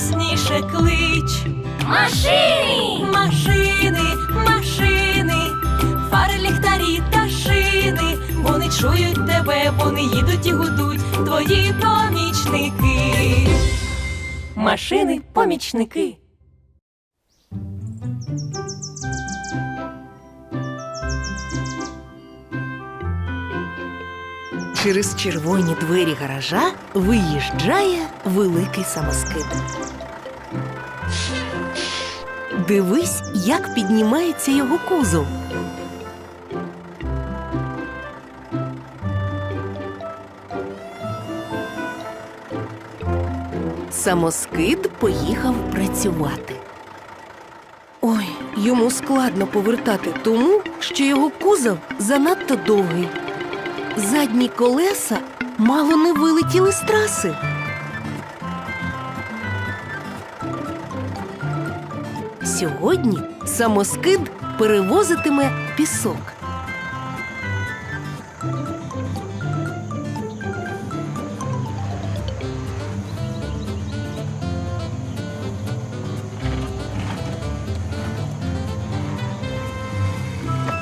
голосніше, клич. Машини! Машини, машини, фари, ліхтарі та шини, вони чують тебе, вони їдуть і гудуть, твої помічники. Машини, помічники. Через червоні двері гаража виїжджає великий самоскид. Дивись, як піднімається його кузов. Самоскид поїхав працювати. Ой, йому складно повертати тому, що його кузов занадто довгий. Задні колеса мало не вилетіли з траси. Сьогодні самоскид перевозитиме пісок.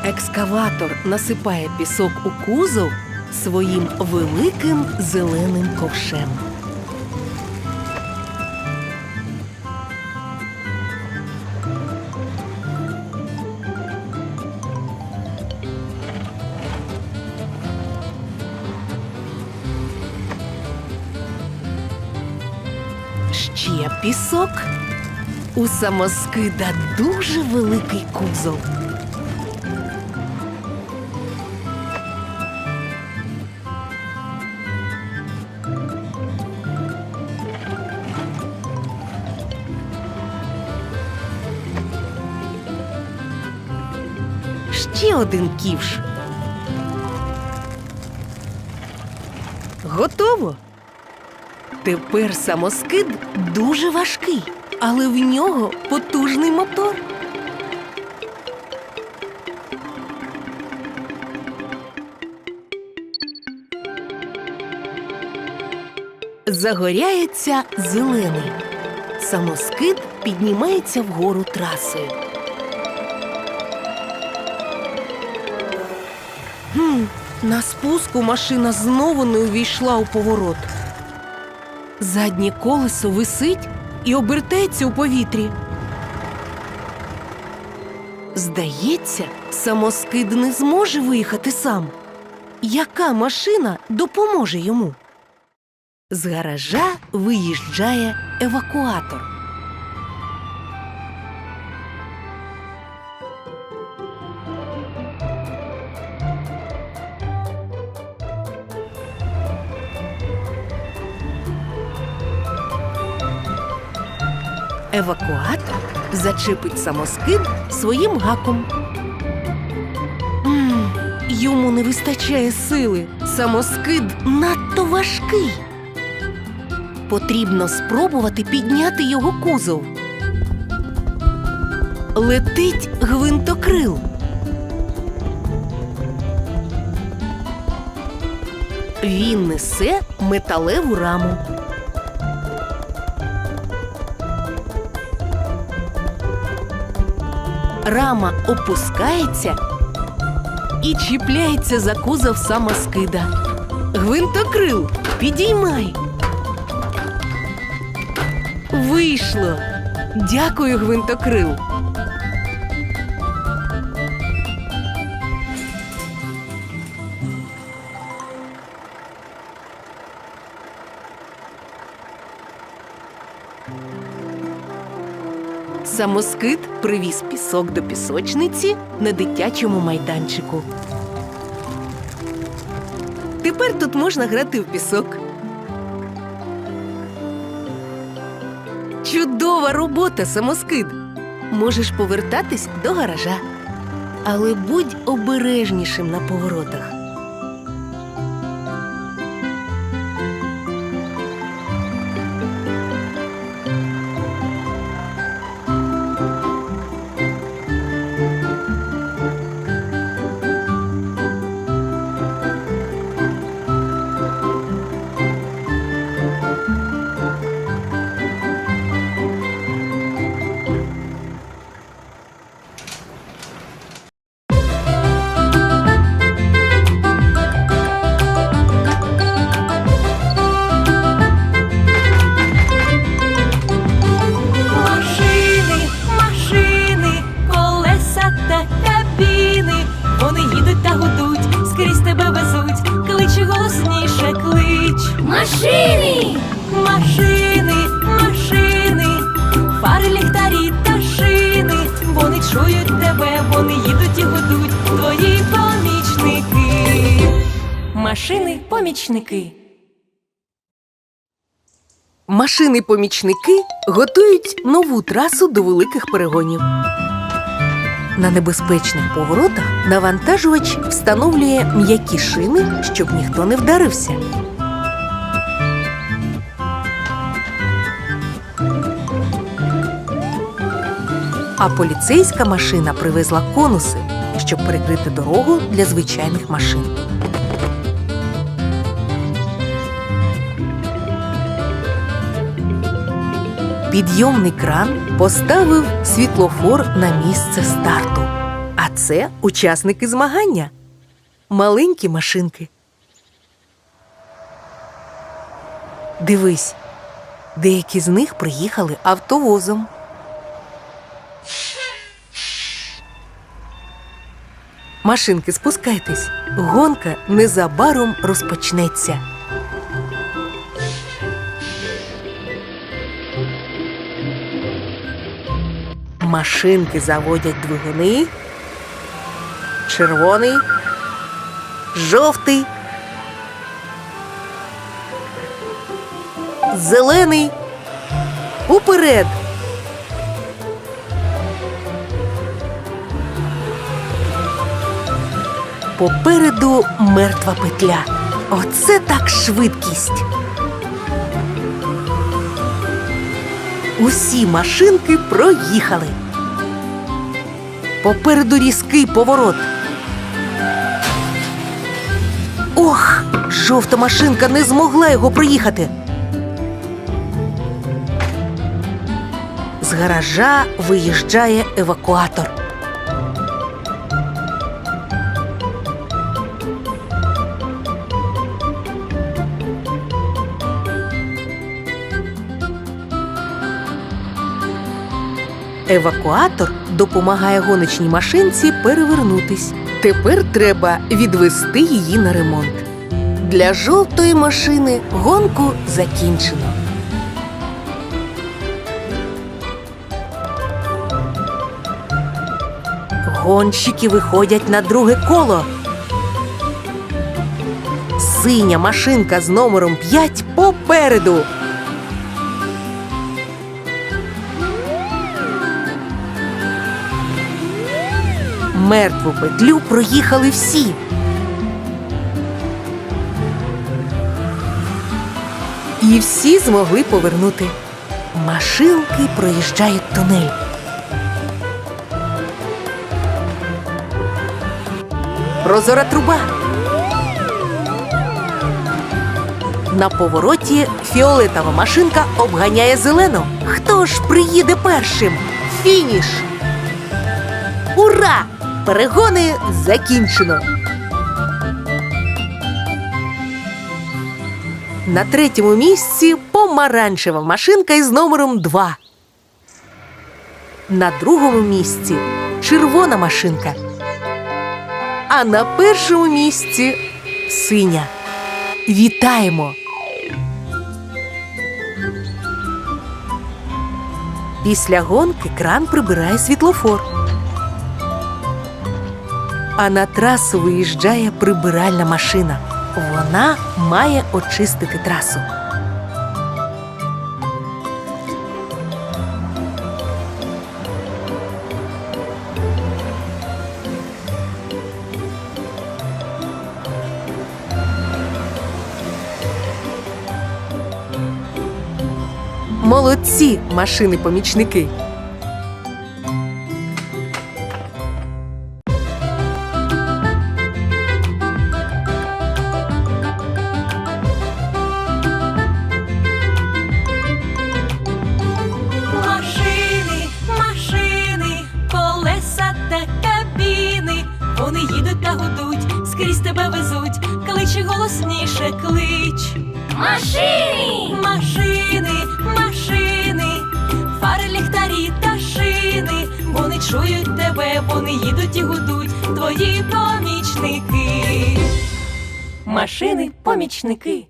Екскаватор насипає пісок у кузов своїм великим зеленим ковшем. Ще пісок. У самоскида дуже великий кузов. Ще один ківш. Готово. Тепер самоскид дуже важкий, але в нього потужний мотор. Загоряється зелений. Самоскид піднімається вгору трасою. Хм, на спуску машина знову не увійшла у поворот. Заднє колесо висить і обертається у повітрі. Здається, самоскид не зможе виїхати сам. Яка машина допоможе йому? З гаража виїжджає евакуатор. Евакуатор зачепить самоскид своїм гаком. М, йому не вистачає сили. Самоскид надто важкий. Потрібно спробувати підняти його кузов. Летить гвинтокрил. Він несе металеву раму. Рама опускається і чіпляється за кузов самоскида. Гвинтокрил, підіймай. Вийшло. Дякую, гвинтокрил. Самоскид привіз пісок до пісочниці на дитячому майданчику. Тепер тут можна грати в пісок. Чудова робота, самоскид. Можеш повертатись до гаража. Але будь обережнішим на поворотах. Помічники. Машини-помічники готують нову трасу до великих перегонів. На небезпечних поворотах навантажувач встановлює м'які шини, щоб ніхто не вдарився. А поліцейська машина привезла конуси, щоб перекрити дорогу для звичайних машин. Підйомний кран поставив світлофор на місце старту. А це учасники змагання. Маленькі машинки. Дивись, деякі з них приїхали автовозом. Машинки, спускайтесь. Гонка незабаром розпочнеться. Машинки заводять двигуни. Червоний, жовтий, зелений. Уперед. Попереду мертва петля. Оце так швидкість. Усі машинки проїхали. Попереду різкий поворот. Ох, жовта машинка не змогла його проїхати. З гаража виїжджає евакуатор. Евакуатор допомагає гоночній машинці перевернутись. Тепер треба відвести її на ремонт. Для жовтої машини гонку закінчено. Гонщики виходять на друге коло. Синя машинка з номером 5 попереду. Мертву петлю проїхали всі. І всі змогли повернути. Машинки проїжджають тунель. Прозора труба. На повороті фіолетова машинка обганяє зелену. Хто ж приїде першим? Фініш! Ура! Перегони закінчено. На третьому місці помаранчева машинка із номером 2. На другому місці червона машинка. А на першому місці синя. Вітаємо! Після гонки кран прибирає світлофор. А на трасу виїжджає прибиральна машина. Вона має очистити трасу. Молодці машини-помічники. Твої помічники. Машини, помічники.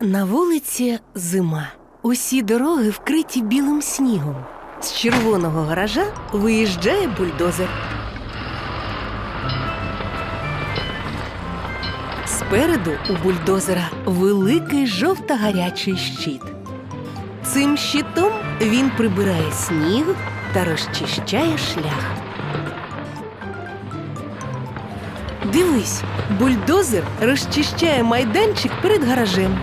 На вулиці зима. Усі дороги вкриті білим снігом. З червоного гаража виїжджає бульдозер. Спереду у бульдозера великий жовто-гарячий щит. Цим щитом він прибирає сніг та розчищає шлях. Дивись, бульдозер розчищає майданчик перед гаражем.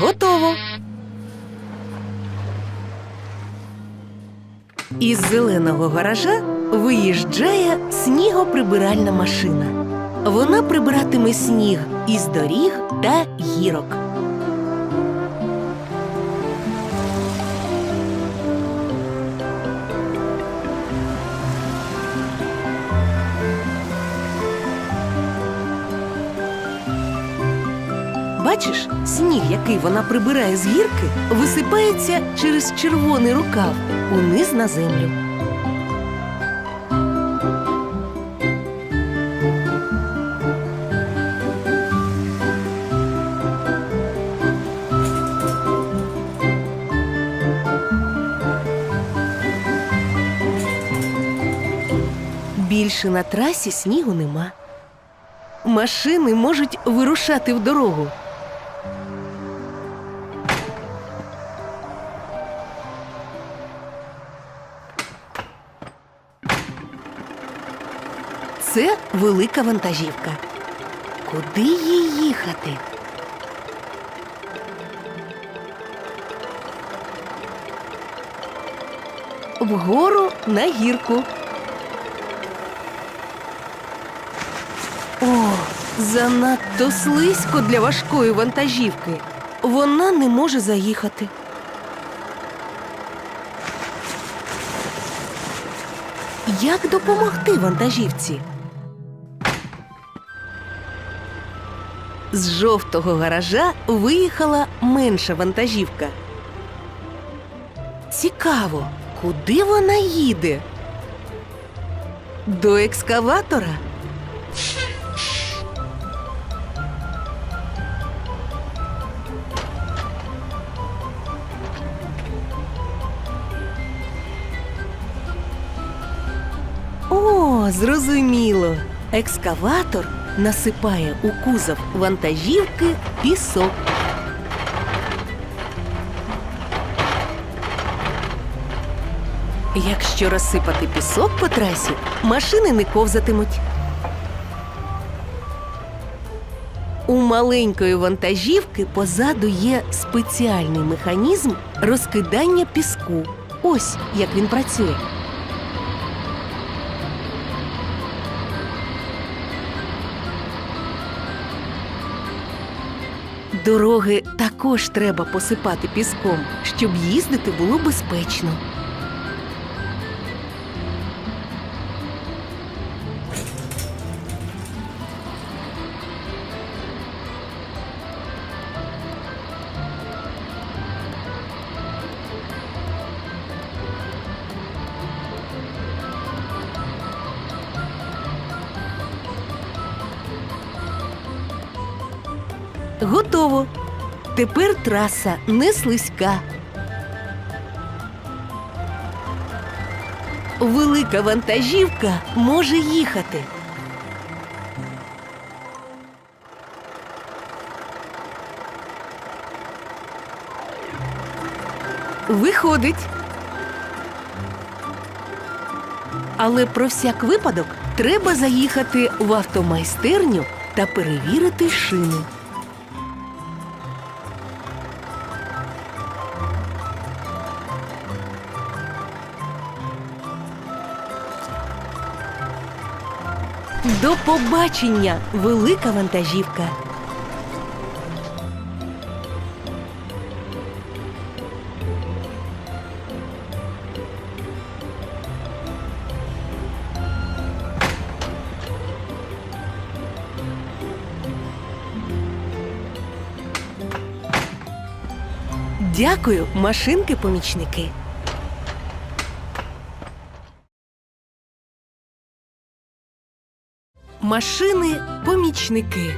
Готово. Із зеленого гаража виїжджає снігоприбиральна машина. Вона прибиратиме сніг із доріг та гірок. Бачиш, сніг, який вона прибирає з гірки, висипається через червоний рукав униз на землю. Більше на трасі снігу нема. Машини можуть вирушати в дорогу. Це велика вантажівка. Куди їй їхати? Вгору на гірку. О, занадто слизько для важкої вантажівки. Вона не може заїхати. Як допомогти вантажівці? З жовтого гаража виїхала менша вантажівка. Цікаво, куди вона їде? До екскаватора? Зрозуміло. Екскаватор насипає у кузов вантажівки пісок. Якщо розсипати пісок по трасі, машини не ковзатимуть. У маленької вантажівки позаду є спеціальний механізм розкидання піску. Ось як він працює. Дороги також треба посипати піском, щоб їздити було безпечно. Готово. Тепер траса не слизька. Велика вантажівка може їхати. Виходить. Але про всяк випадок треба заїхати в автомайстерню та перевірити шини. До побачення, велика вантажівка. Дякую, машинки-помічники. Машини-помічники.